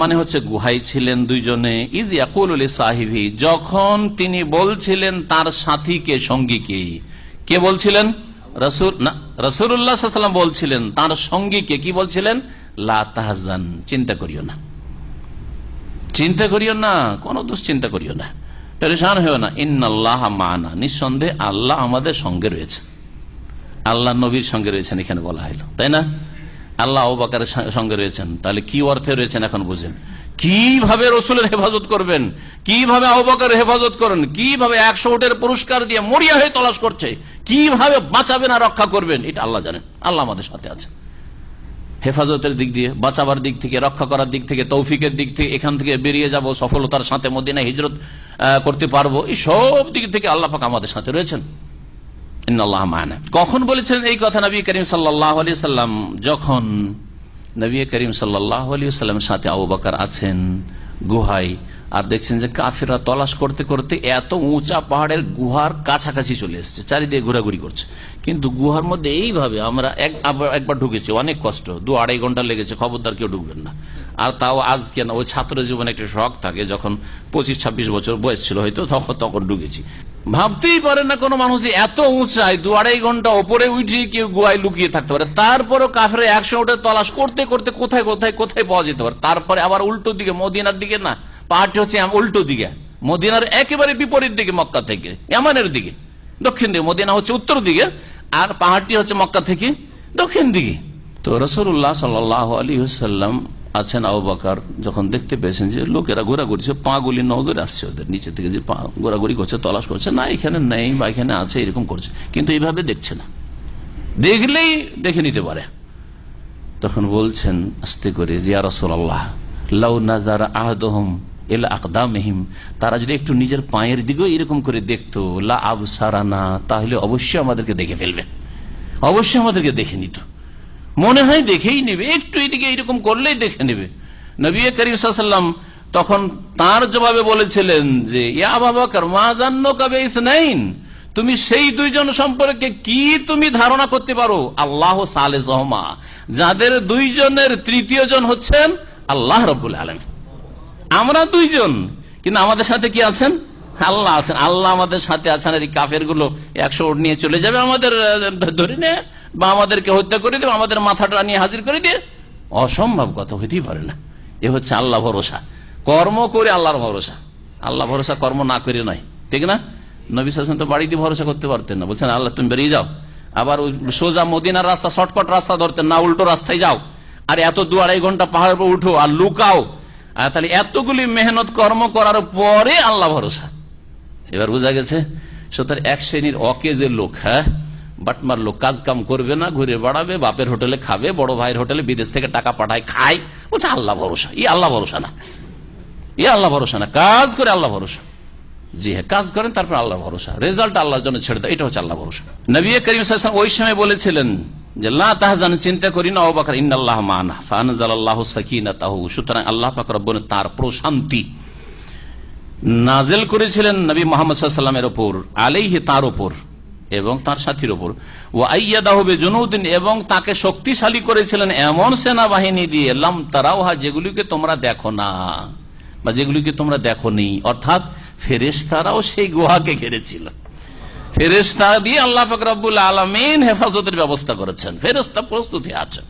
মানে হচ্ছে গুহাই ছিলেন দুইজনে। ইজ ইয়াকুল সাহিবি। যখন তিনি বলছিলেন, তার সাথীকে সঙ্গীকে কে? বলছিলেন? রসুল না রসুল্লাহাম বলছিলেন, তার সঙ্গীকে কি? বলছিলেন? লা চিন্তা করিও না। চিন্তা করিও না, কোনো দুশ্চিন্তা করিও না। পরেশান হয়েও না। ইন্নআল্লাহ মানা। নিঃসন্দেহে আল্লাহ আমাদের সঙ্গে রয়েছে। আল্লাহ নবীর সঙ্গে রয়েছেন, এখানে বলা হলো তাই না? আল্লাহ আবাকারের সঙ্গে রয়েছেন। তাহলে কি অর্থে রয়েছেন এখন বুঝেন। কীভাবে রসুলের হেফাজত করবেন? কীভাবে আবাকার হেফাজত করেন? কীভাবে একশো উটের পুরস্কার দিয়ে মরিয়া হয়ে তলাশ করছে? কীভাবে বাঁচাবেন আর রক্ষা করবেন? এটা আল্লাহ জানেন। আল্লাহ আমাদের সাথে আছে হেফাজতের দিক দিয়ে, বাঁচাবার দিক থেকে, রক্ষা করার দিক থেকে, তৌফিকের দিক থেকে, এখান থেকে বেরিয়ে যাব, সফলতার সাথে মদিনা হিজরত করতে পারব, এই সব দিক থেকে আল্লাহ পাক আমাদের সাথে রয়েছেন। কখন বলেছিলেন এই কথা নবী করিম সাল্লাম? যখন নবী করিম সাল্লামের সাথে আবু বাকার আছেন, গুহায়, আর দেখছেন যে কাফিররা তলাশ করতে করতে এত উঁচা পাহাড়ের গুহার কাছাকাছি চলে এসছে, চারিদিকে ঘোরাঘুরি করছে। কিন্তু গুহার মধ্যে এইভাবে আমরা একবার ঢুকেছি, অনেক কষ্ট, দু আড়াই ঘণ্টা লেগেছে, খবরদার কেউ ঢুকবেন না। আর তাও আজ কেন? ওই ছাত্র জীবনে একটা শখ থাকে, যখন পঁচিশ ছাব্বিশ বছর বয়স ছিল হয়তো, তখন তখন ঢুকেছি। ভাবতেই পারে না কোনো মানুষ যে এত উঁচায় দু আড়াই ঘণ্টা ওপরে উঠে কেউ গুয়ায় লুকিয়ে থাকতে পারে। তারপরও কাফের একশো উঠে তলাশ করতে করতে কোথায় কোথায় কোথায় পাওয়া যেতে পারে? তারপরে আবার উল্টো দিকে, মদিনার দিকে না, পাহাড়টি হচ্ছে উল্টো দিকে। মদিনার একেবারে বিপরীত দিকে মক্কা থেকে এমানের দিকে। দক্ষিণ দিকে, মদিনা হচ্ছে উত্তর দিকে, আর পাহাড়টি হচ্ছে মক্কা থেকে দক্ষিণ দিকে। তো রসুল্লাহ সাল্লাহ আলী হুসাল্লাম আছেন আবু বাকার, যখন দেখতে পেয়েছেন যে লোকেরা ঘোরাঘুরি সে পাগুলি নজরে আসছে ওদের নিচে থেকে যে পা ঘোরাঘুরি করছে, তলাশ করছে, না, এখানে নেই বা এখানে আছে, এরকম করছে। কিন্তু এইভাবে দেখছে না। দেখলেই দেখে নিতে পারে। তখন বলছেন, আস্তে করে জিয়া রসুল আকদামহিম, তারা যদি একটু নিজের পায়ের দিকেও এরকম করে দেখতো, লা আবসারানা, তাহলে অবশ্যই আমাদেরকে দেখে ফেলবে। অবশ্যই আমাদেরকে দেখে নিত। মনে হয় দেখেই নেবে, একটু এদিকে এরকম করলেই দেখে নেবে। নবী করিম তখন তার জবাবে বলেছিলেন যে কবে তুমি সেই দুইজন সম্পর্কে কি তুমি ধারণা করতে পারো? আল্লাহ সালে জহমা যাদের দুইজনের তৃতীয় জন হচ্ছেন আল্লাহ রব্বুল আলম আমরা দুইজন, কিন্তু আমাদের সাথে কি আছেন? আল্লাহ আছেন। আল্লাহ আমাদের সাথে আছেন। আর এই কাফেরগুলো একশো ওট নিয়ে চলে যাবে আমাদের ধরে নিয়ে বা আমাদেরকে হত্যা করে দেবে, আমাদের মাথাটা নিয়ে হাজির করে দিয়ে, অসম্ভব কথা, হইতেই পারে না। এ হচ্ছে আল্লাহ ভরসা। কর্ম করে আল্লাহর ভরসা। আল্লাহ ভরসা কর্ম না করে নয়। ঠিক না? নবী সাসন তো বাড়িতে ভরসা করতে পারতেন না। বলছেন, আল্লাহ, তুমি বেরিয়ে যাও। আবার সোজা মদিনার রাস্তা, শর্টকাট রাস্তা ধরতেন না, উল্টো রাস্তায় যাও। আর এত দু আড়াই ঘণ্টা পাহাড়ের উপর উঠো আর লুকাও। আর তাহলে এতগুলি মেহনত কর্ম করার পরে আল্লাহ ভরসা। এবার বোঝা গেছে, সুতরাং এক শ্রেণির অকেজের লোক হ্যাঁ? বাটমার লোক কাজ কাম করবে না, ঘুরে বেড়াবে, বাপের হোটেলে খাবে, বড় ভাইয়ের হোটেলে বিদেশ থেকে টাকা পাঠায়, খায়। বলছে, আল্লাহ ভরসা। ই আল্লাহ ভরসা না। ই আল্লাহ ভরসা না। কাজ করে আল্লাহ ভরসা। জি হ্যাঁ কাজ করেন, তারপর আল্লাহ ভরসা। রেজাল্ট আল্লাহর জন্য ছেড়ে দেয় এটা হচ্ছে আল্লাহ ভরসা। নবী করিম ওই সময় বলেছিলেন যে, লা তাহজান, চিন্তা করি না অবাকার ইন্নাল্লাহ মানা। ফানজালাল্লাহু সাকিনাতাহু। সুতরাং আল্লাহ পাক রব্বুল তার প্রশান্তি নাজেল করেছিলেন নবী মোহাম্মদ সাল্লামের ওপর, আলাইহি তার ওপর। এবং তার সাথীর ওপর। ও আইয়াদাহবে জনুদ্দিন এবং তাকে শক্তিশালী করেছিলেন এমন সেনাবাহিনী দিয়ে, লাম তারাওহা, যেগুলিকে তোমরা দেখো না, বা যেগুলিকে তোমরা দেখো নি অর্থাৎ ফেরেশতারাও সেই গুহাকে ঘেরেছিল। ফেরেশতা দিয়ে আল্লাহ ফকরাবুল আলমিন হেফাজতের ব্যবস্থা করেছেন। ফেরেশতা প্রস্তুতি আছে।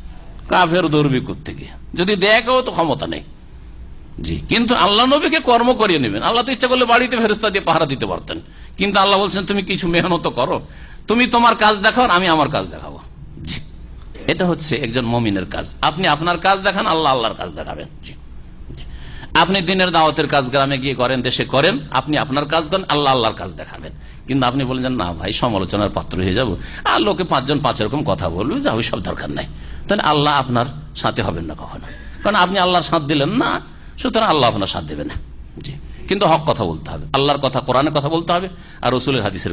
কাফের দুর্বিকুর থেকে। যদি দেখেও তো ক্ষমতা নেই। জি কিন্তু আল্লাহ নবীকে কর্ম করিয়ে নেবেন। আল্লাহ তো ইচ্ছা করলে বাড়িতে ফেরস্তা দিয়ে পাহারা দিতে পারতেন। কিন্তু আল্লাহ বলছেন তুমি কিছু মেহনত করো। তুমি তোমার কাজ দেখাও আমি আমার কাজ দেখাবো। জি এটা হচ্ছে একজন মমিনের কাজ। আপনি আপনার কাজ দেখান আল্লাহ আল্লাহর কাজ দেখাবেন। জি। আপনি দিনের দাওয়াতের কাজ গ্রামে গিয়ে করেন দেশে করেন আপনি আপনার কাজ করেন আল্লাহ আল্লাহর কাজ দেখাবেন। কিন্তু আপনি বলেন যে, না ভাই সমালোচনার পাত্র হয়ে যাব। আর লোকে পাঁচজন পাঁচ রকম কথা বলবে যা ওই সব দরকার নাই। তাহলে আল্লাহ আপনার সাথে হবেন না কখনো। কারণ আপনি আল্লাহর সাথ দিলেন না সুতরাং আল্লাহ আপনার সাথ দেবে না। জি। কিন্তু হক কথা বলতে হবে। আল্লাহর কথা, কোরআনের কথা বলতে হবে আর রসুলের হাদিসের